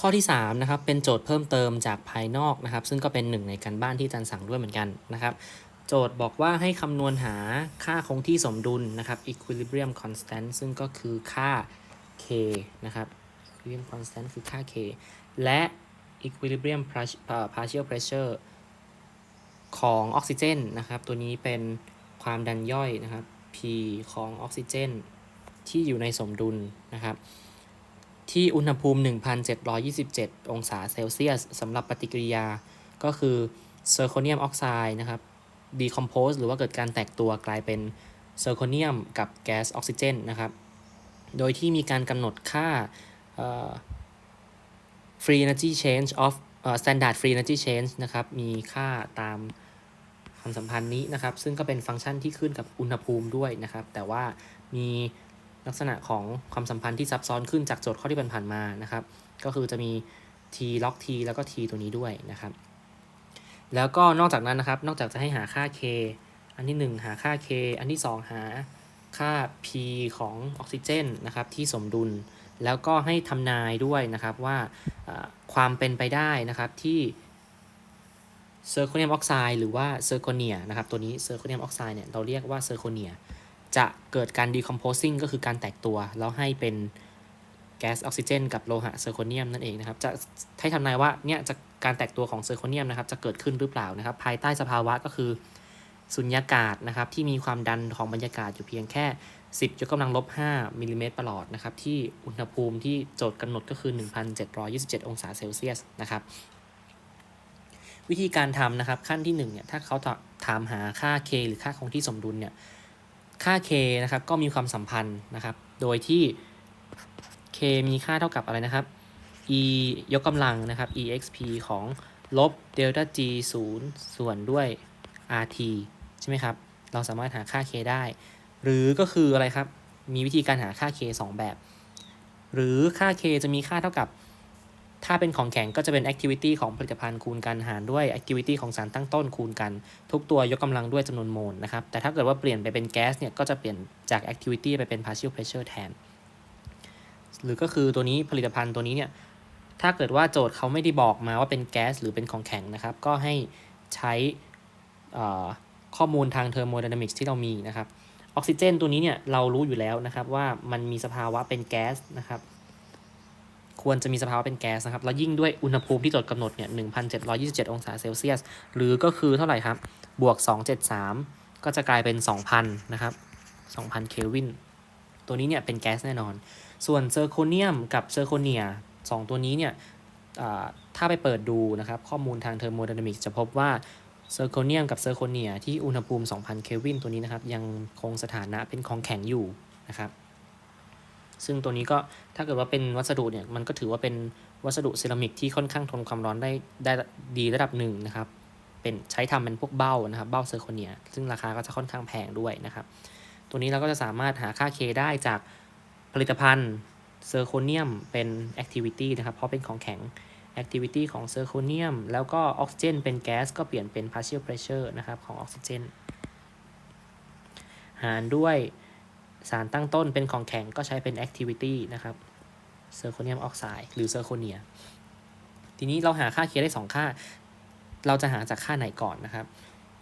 ข้อที่3นะครับเป็นโจทย์เพิ่มเติมจากภายนอกนะครับ ซึ่งก็เป็นหนึ่งในการบ้านที่อาจารย์สั่งด้วยเหมือนกันนะครับ โจทย์บอกว่าให้คำนวณหาค่าคงที่สมดุลนะครับ equilibrium constant ซึ่งก็คือค่า k นะครับ equilibrium constant คือค่า k และ equilibrium partial pressure ของออกซิเจนนะครับ ตัวนี้เป็นความดันย่อยนะครับ P ของออกซิเจนที่อยู่ในสมดุลนะครับ ที่อุณหภูมิ 1,727 องศาเซลเซียสสำหรับปฏิกิริยาก็คือเซอร์โคเนียมออกไซด์นะครับ decompose หรือว่าเกิดการแตกตัวกลายเป็นเซอร์โคเนียมกับแก๊สออกซิเจนนะครับ โดยที่มีการกำหนดค่าเอ่อ free energy change of เอ่อ standard free energy change นะครับ มีค่าตามความสัมพันธ์นี้นะครับ ซึ่งก็เป็นฟังก์ชันที่ขึ้นกับอุณหภูมิด้วยนะครับ แต่ว่ามี ลักษณะของความสัมพันธ์ที่ซับซ้อนขึ้นจากโจทย์ข้อที่ผ่านๆมานะครับ ก็คือจะมี t log t แล้วก็ t ตัวนี้ด้วยนะครับ แล้วก็นอกจากนั้นนะครับ นอกจากจะให้หาค่า k อันที่ 1 หาค่า k อันที่ 2 หาค่า p ของออกซิเจนนะครับที่สมดุล แล้วก็ให้ทำนายด้วยนะครับว่าอ่าความเป็นไปได้นะครับที่เซอร์โคเนียมออกไซด์หรือว่าเซอร์โคเนียนะครับตัวนี้เซอร์โคเนียมออกไซด์เนี่ยเราเรียกว่าเซอร์โคเนีย จะเกิดการ decomposing ก็คือการแตกตัว แล้วให้เป็นแก๊สออกซิเจน กับโลหะเซอร์โคเนียมนั่นเองนะครับ จะให้ทำนายว่าเนี่ยจะการแตกตัวของเซอร์โคเนียมนะครับจะเกิดขึ้นหรือเปล่านะครับ ภายใต้สภาวะก็คือสุญญากาศนะครับที่มีความดันของบรรยากาศอยู่เพียงแค่ 10ยกกำลังลบ5มิลลิเมตรประหลอดนะครับที่อุณหภูมิที่โจทย์กำหนดก็คือ 1,727 องศาเซลเซียสนะครับวิธีการทำนะครับขั้นที่1เนี่ยถ้าเขาถามหาค่า k หรือค่าคงที่สมดุลเนี่ย ค่า k นะครับก็มีความสัมพันธ์นะครับ โดยที่ k มีค่าเท่ากับอะไรนะครับ e ยกกำลังนะครับ exp ของลบเดลต้า g 0 ส่วนด้วย rt ใช่ไหมครับ เราสามารถหาค่า k ได้ หรือก็คืออะไรครับ มีวิธีการหาค่า k 2 แบบ หรือค่า k จะมีค่าเท่ากับ ถ้าเป็นของแข็งก็จะเป็น activity ของผลิตภัณฑ์คูณกันหารด้วย activity ของสารตั้งต้นคูณกัน ทุกตัวยกกำลังด้วยจำนวนโมลนะครับ แต่ถ้าเกิดว่าเปลี่ยนไปเป็นแก๊สเนี่ยก็จะเปลี่ยนจาก activity ไปเป็น partial pressure แทน หรือก็คือตัวนี้ผลิตภัณฑ์ตัวนี้เนี่ย ถ้าเกิดว่าโจทย์เขาไม่ได้บอกมาว่าเป็นแก๊สหรือเป็นของแข็งนะครับ ก็ให้ใช้ข้อมูลทางเทอร์โมไดนามิกส์ที่เรามีนะครับ ออกซิเจนตัวนี้เนี่ยเรารู้อยู่แล้วนะครับว่ามันมีสภาวะเป็นแก๊สนะครับ ควรจะมีสภาวะเป็นแก๊สนะครับ แล้วยิ่งด้วยอุณหภูมิที่จทย์กำหนดเนี่ย 1,727 องศาเซลเซียส หรือก็คือเท่าไหร่ครับ บวก 273 ก็จะกลายเป็น 2,000 นะครับ 2,000 เคลวิน ตัวนี้เนี่ยเป็นแก๊สแน่นอน ส่วนเซอร์โคเนียมกับเซอร์โคเนียสองตัวนี้เนี่ยถ้าไปเปิดดูนะครับ ข้อมูลทางเทอร์โมไดนามิกจะพบว่าเซอร์โคเนียมกับเซอร์โคเนียที่อุณหภูมิ 2,000 เคลวินตัวนี้นะครับ ยังคงสถานะเป็นของแข็งอยู่นะครับ ซึ่งตัวนี้ก็ถ้าเกิดว่าเป็นวัสดุเนี่ยมันก็ถือว่าเป็นวัสดุเซรามิกที่ค่อนข้างทนความร้อนได้ได้ดีระดับหนึ่งนะครับเป็นใช้ทำเป็นพวกเบ้านะครับเบ้าเซอร์โคเนีย ซึ่งราคาก็จะค่อนข้างแพงด้วยนะครับ ตัวนี้เราก็จะสามารถหาค่า K ได้จากผลิตภัณฑ์เซอร์โคเนียมเป็น activity นะครับเพราะเป็นของแข็ง activity ของเซอร์โคเนียมแล้วก็ออกซิเจนเป็นแก๊สก็เปลี่ยนเป็น partial pressure นะครับของออกซิเจนหารด้วย สารตั้งต้นเป็นของแข็งก็ใช้เป็น activity นะครับเซอร์โคเนียมออกไซด์หรือเซอร์โคเนีย ทีนี้เราหาค่า K ได้ 2 ค่า เราจะหาจากค่าไหนก่อนนะครับ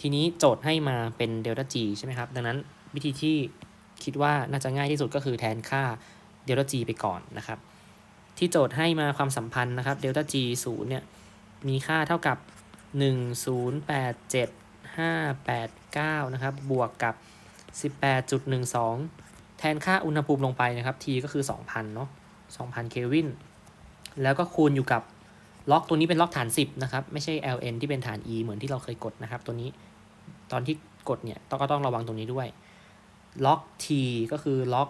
ทีนี้โจทย์ให้มาเป็นเดลต้า G ใช่ไหมครับ ดังนั้นวิธีที่คิดว่าน่าจะง่ายที่สุดก็คือแทนค่าเดลต้า G ไปก่อนนะครับ ที่โจทย์ให้มาความสัมพันธ์นะครับเดลต้า G 0เนี่ยมีค่าเท่ากับ 1087 589 นะครับ บวกกับ 18.12 ทนค่าอุณหภูมิลงไปนะครับ T ก็คือ 2,000เนาะ2,000เคลวินแล้วก็คูณอยู่กับล็อกตัวนี้เป็นล็อกฐาน 10 นะครับ ไม่ใช่ ln ที่เป็นฐาน e เหมือนที่เราเคยกดนะครับ ตัวนี้ตอนที่กดเนี่ยต้องก็ต้องระวังตรงนี้ด้วย ล็อก t ก็คือล็อก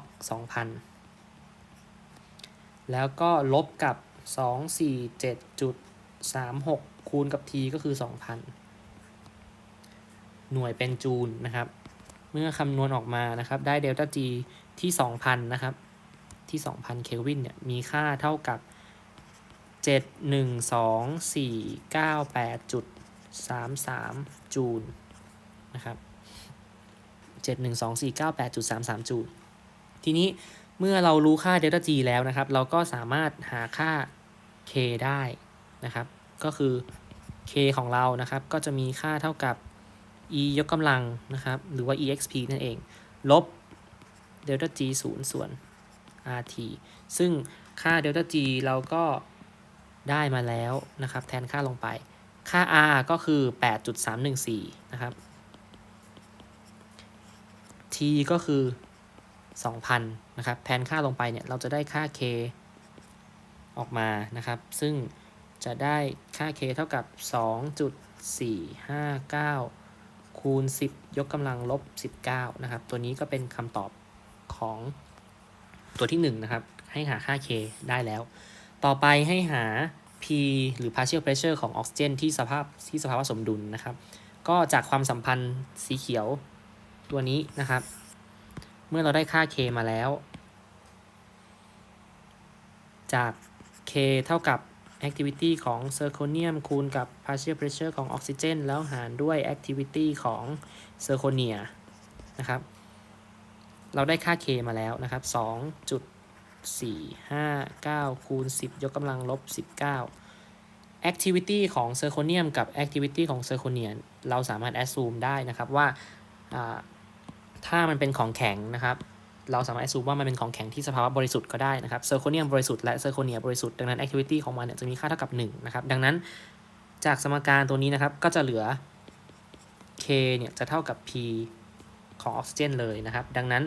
2,000 แล้วก็ลบกับ 247.36 คูณกับ t ก็คือ 2,000 หน่วยเป็นจูลนะครับ เมื่อคำนวณออกมานะครับ ได้เดลต้า g ที่ 2,000 นะครับ ที่ 2,000 เคลวินเนี่ย มีค่าเท่ากับ 712,498.33 จูลนะครับ 712,498.33 จูล ทีนี้เมื่อเรารู้ค่าเดลต้า g แล้วนะครับ เราก็สามารถหาค่า k ได้นะครับ ก็คือ k ของเรานะครับ ก็จะมีค่าเท่ากับ e ยกกำลังนะครับ หรือว่า exp นั่นเอง ลบ delta g 0 ส่วน rt ซึ่งค่า delta g เราก็ได้มาแล้วนะครับ แทนค่าลงไป ค่า r ก็คือ 8.314 นะครับ t ก็คือ 2,000 นะครับ แทนค่าลงไปเนี่ย เราจะได้ค่า k ออกมานะครับ ซึ่งจะได้ค่า k เท่ากับ 2.459 คูณ 10 ยกกำลังลบ 19 นะครับ ตัวนี้ก็เป็นคำตอบของตัวที่ 1 นะครับ ให้หาค่า k ได้แล้ว ต่อไปให้หา p หรือ partial pressure ของออกซิเจนที่สภาพที่สภาวะสมดุลนะครับ ก็จากความสัมพันธ์สีเขียวตัวนี้นะครับ เมื่อเราได้ค่า k มาแล้ว จาก k เท่ากับ activity ของ zirconium คูณกับ partial pressure ของออกซิเจนแล้วหารด้วย activity ของ zirconia นะครับ เราได้ค่า k มาแล้วนะครับ 2.459 คูณ 10 ยกกำลังลบ 19 activity ของ zirconium กับ activity ของ zirconia เราสามารถ assume ได้นะครับว่าอ่าถ้ามันเป็นของแข็งนะครับ เราสามารถ assume ว่ามันเป็นของแข็งที่สภาวะบริสุทธิ์ก็ได้นะครับเซอร์โคเนียมบริสุทธิ์และเซอร์โคเนียบริสุทธิ์ดังนั้น activity ของมันเนี่ยจะมีค่าเท่ากับ1นะครับดังนั้นจากสมการตัวนี้นะครับก็จะเหลือ k เนี่ยจะเท่ากับ p ของออกซิเจนเลยนะครับ ดังนั้น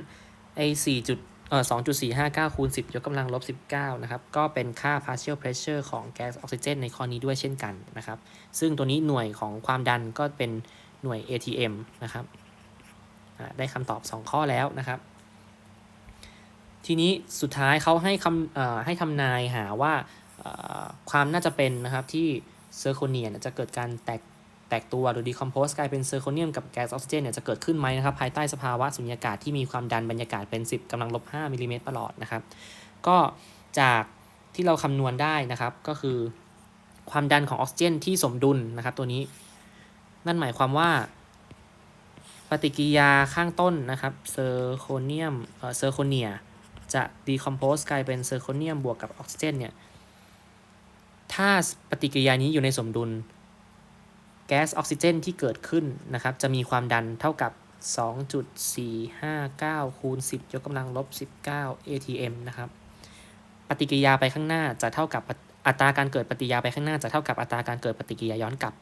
ไอ้4จุดเอ่อ2.459คูณ10ยกกำลังลบ19นะครับ ก็เป็นค่า partial pressure ของแก๊สออกซิเจนในข้อนี้ด้วยเช่นกันนะครับ ซึ่งตัวนี้หน่วยของความดันก็เป็นหน่วย ATM นะครับ ได้คำตอบ 2 ข้อแล้วนะครับ ทีนี้สุดท้ายเขาให้คำให้ทำนายหาว่าความน่าจะเป็นนะครับที่เซอร์โคเนียจะเกิดการแตกแตกตัวหรือ decompose กลายเป็นเซอร์โคเนียมกับแก๊สออกซิเจนเนี่ยจะเกิดขึ้นไหมนะครับภายใต้สภาวะสุญญากาศที่มีความดันบรรยากาศเป็น 10กำลังลบ5มิลลิเมตรประหลอดนะครับ ก็จากที่เราคำนวณได้นะครับก็คือความดันของออกซิเจนที่สมดุลนะครับตัวนี้ นั่นหมายความว่า ปฏิกิริยาข้างต้นนะครับเซอร์โคเนียมเอ่อเซอร์โคเนีย จะดีคอมโพสกลายเป็นเซอร์โคเนียมบวกกับออกซิเจนเนี่ย ถ้าปฏิกิริยานี้อยู่ในสมดุล แก๊สออกซิเจนที่เกิดขึ้นนะครับ จะมีความดันเท่ากับ 2.459 คูณ 10 ยกกำลังลบ 19 atm นะครับ ปฏิกิริยาไปข้างหน้าจะเท่ากับอัตราการเกิดปฏิกิริยาไปข้างหน้าจะเท่ากับอัตราการเกิดปฏิกิริยาย้อนกลับ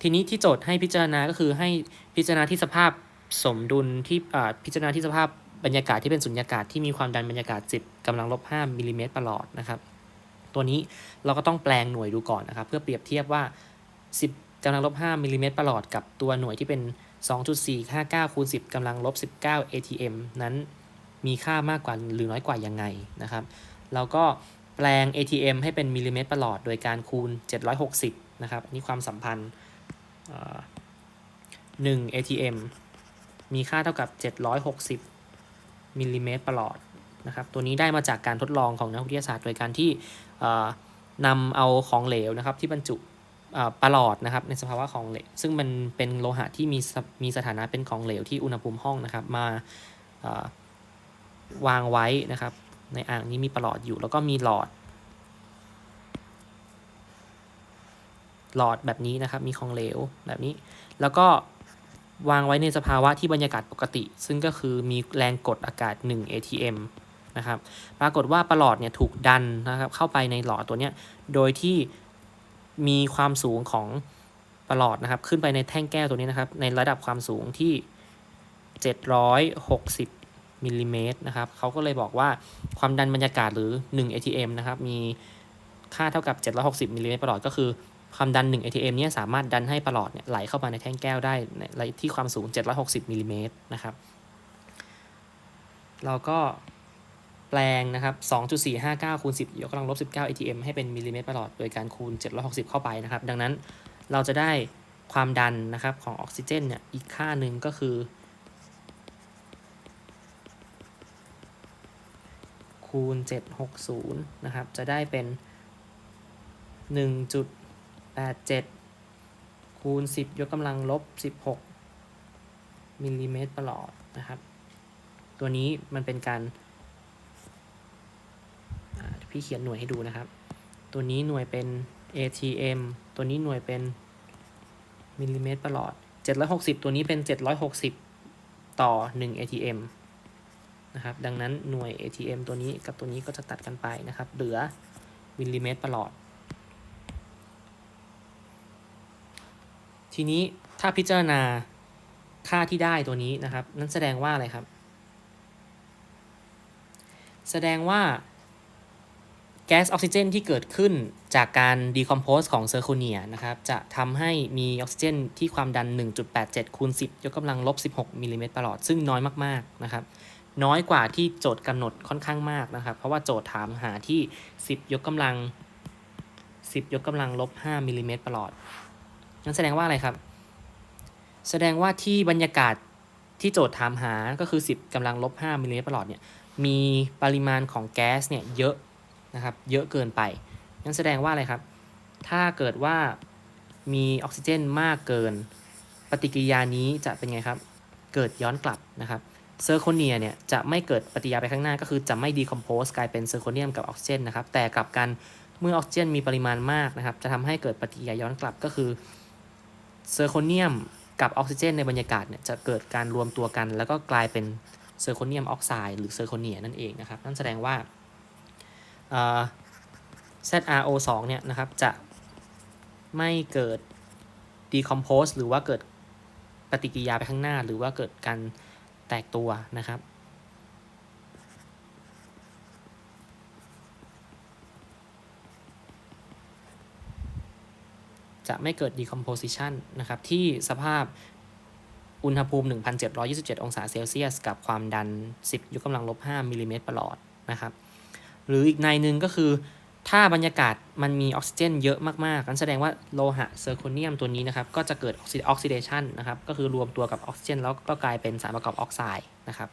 ทีนี้ที่โจทย์ให้พิจารณาก็คือให้พิจารณาที่สภาพสมดุลที่พิจารณาที่สภาพ บรรยากาศที่เป็นสุญญากาศที่มีความดันบรรยากาศ 10กำลังลบ5มิลลิเมตรประหลอดนะครับ ตัวนี้เราก็ต้องแปลงหน่วยดูก่อนนะครับ เพื่อเปรียบเทียบว่า 10กำลังลบ5มิลลิเมตรประหลอดกับตัวหน่วยที่เป็น 2.459คูณ10กำลังลบ 19 atm นั้นมีค่ามากกว่าหรือน้อยกว่ายังไงนะครับเราก็แปลง atm ให้เป็นมิลลิเมตรประหลอด โดยการคูณ 760 นะครับนี่ความสัมพันธ์หนึ่ง ATM มีค่าเท่ากับ 760 มิลลิเมตรประหลอดนะครับตัวนี้ได้มาจากการทดลองของนักวิทยาศาสตร์โดยการที่นำเอาของเหลวนะครับที่บรรจุประหลอดนะครับในสภาวะของเหลว ซึ่งมันเป็นโลหะที่มีมีสถานะเป็นของเหลวที่อุณหภูมิห้องนะครับมาวางไว้นะครับ ในอ่างนี้มีประหลอดอยู่ แล้วก็มีหลอด หลอดแบบนี้นะครับมีของเหลวแบบนี้ แล้วก็ วางไว้ในสภาวะที่บรรยากาศปกติ ซึ่งก็คือมีแรงกดอากาศ 1 atm นะครับ ปรากฏว่าประหลอดเนี่ยถูกดันนะครับเข้าไปในหลอดตัวเนี้ย โดยที่มีความสูงของประหลอดนะครับ ขึ้นไปในแท่งแก้วตัวนี้นะครับ ในระดับความสูงที่ 760มิลลิเมตรนะครับเขาก็เลยบอกว่าความดันบรรยากาศหรือ 1 atm นะครับ มีค่าเท่ากับ 760มิลลิเมตรประหลอดก็คือ ความดัน 1 ATM เนี่ยสามารถดันให้ประหลอดเนี่ยไหลเข้ามาในแท่งแก้วได้ในที่ความสูง 760มิลลิเมตรนะครับเราก็แปลงนะครับ 2.459คูณ10 ยกกำลังลบ19 ATM ให้เป็นมิลลิเมตรประหลอด โดยการคูณ 760 เข้าไปนะครับ ดังนั้นเราจะได้ความดันนะครับของออกซิเจนเนี่ยอีกค่าหนึ่งก็คือ คูณ 760 นะครับ จะได้เป็น 1. 87 คูณ 10 ยกกำลังลบ 16 มิลลิเมตรประหลอดนะครับ ตัวนี้มันเป็นการพี่เขียนหน่วยให้ดูนะครับ ตัวนี้หน่วยเป็น ATM ตัวนี้หน่วยเป็นมิลลิเมตรประหลอด 760 ตัวนี้เป็น 760 ต่อ 1 ATM นะครับ ดังนั้นหน่วย ATM ตัวนี้กับตัวนี้ก็จะตัดกันไปนะครับ เหลือมิลลิเมตรประหลอด ทีนี้ถ้าพิจารณาค่าที่ได้ตัวนี้นะครับ นั่นแสดงว่าอะไรครับ แสดงว่าแก๊สออกซิเจนที่เกิดขึ้นจากการดีคอมโพสของเซอร์โคเนียนะครับ จะทำให้มีออกซิเจนที่ความดัน 1.87 คูณ 10 ยกกำลังลบ 16 มิลลิเมตรประหลอด ซึ่งน้อยมาก ๆ นะครับ น้อยกว่าที่โจทย์กำหนดค่อนข้างมากนะครับ เพราะว่าโจทย์ถามหาที่ 10 ยกกำลัง 10 ยกกำลังลบ 5 มิลลิเมตรประหลอด นั่นแสดงว่าอะไรครับ แสดงว่าที่บรรยากาศที่โจทย์ถามหาก็คือ 10กำลังลบ5มิลลิเมตรประหลอดเนี่ยมีปริมาณของแก๊สเนี่ยเยอะนะครับเยอะเกินไปนั่นแสดงว่าอะไรครับ ถ้าเกิดว่ามีออกซิเจนมากเกิน ปฏิกิริยานี้จะเป็นไงครับ เกิดย้อนกลับนะครับเซอร์โคเนียเนี่ยจะไม่เกิดปฏิกิริยาไปข้างหน้าก็คือจะไม่ดีคอมโพสกลายเป็นเซอร์โคเนียมกับออกซิเจนนะครับแต่กลับกันเมื่อออกซิเจนมีปริมาณมากนะครับจะทำให้เกิดปฏิกิริยาย้อนกลับก็คือ เซอร์โคเนียมกับออกซิเจนในบรรยากาศเนี่ยจะเกิดการรวมตัวกัน แล้วก็กลายเป็นเซอร์โคเนียมออกไซด์หรือเซอร์โคเนียนั่นเองนะครับ นั่นแสดงว่าเอ่อ ZRO2 เนี่ยนะครับจะไม่เกิด decompose หรือว่าเกิดปฏิกิริยาไปข้างหน้า หรือว่าเกิดการแตกตัวนะครับ จะไม่เกิด decomposition นะครับ ที่สภาพอุณหภูมิ 1,727 องศาเซลเซียส กับความดัน 10 ยกกำลังลบ 5 มิลลิเมตรประหลอดนะครับ หรืออีกในหนึ่งก็คือ ถ้าบรรยากาศมันมีออกซิเจนเยอะมากๆนั้นแสดงว่าโลหะเซอร์โคเนียมตัวนี้นะครับ ก็จะเกิดออกซิเดชันนะครับ ก็คือรวมตัวกับออกซิเจน แล้วก็กลายเป็นสารประกอบออกไซด์นะครับ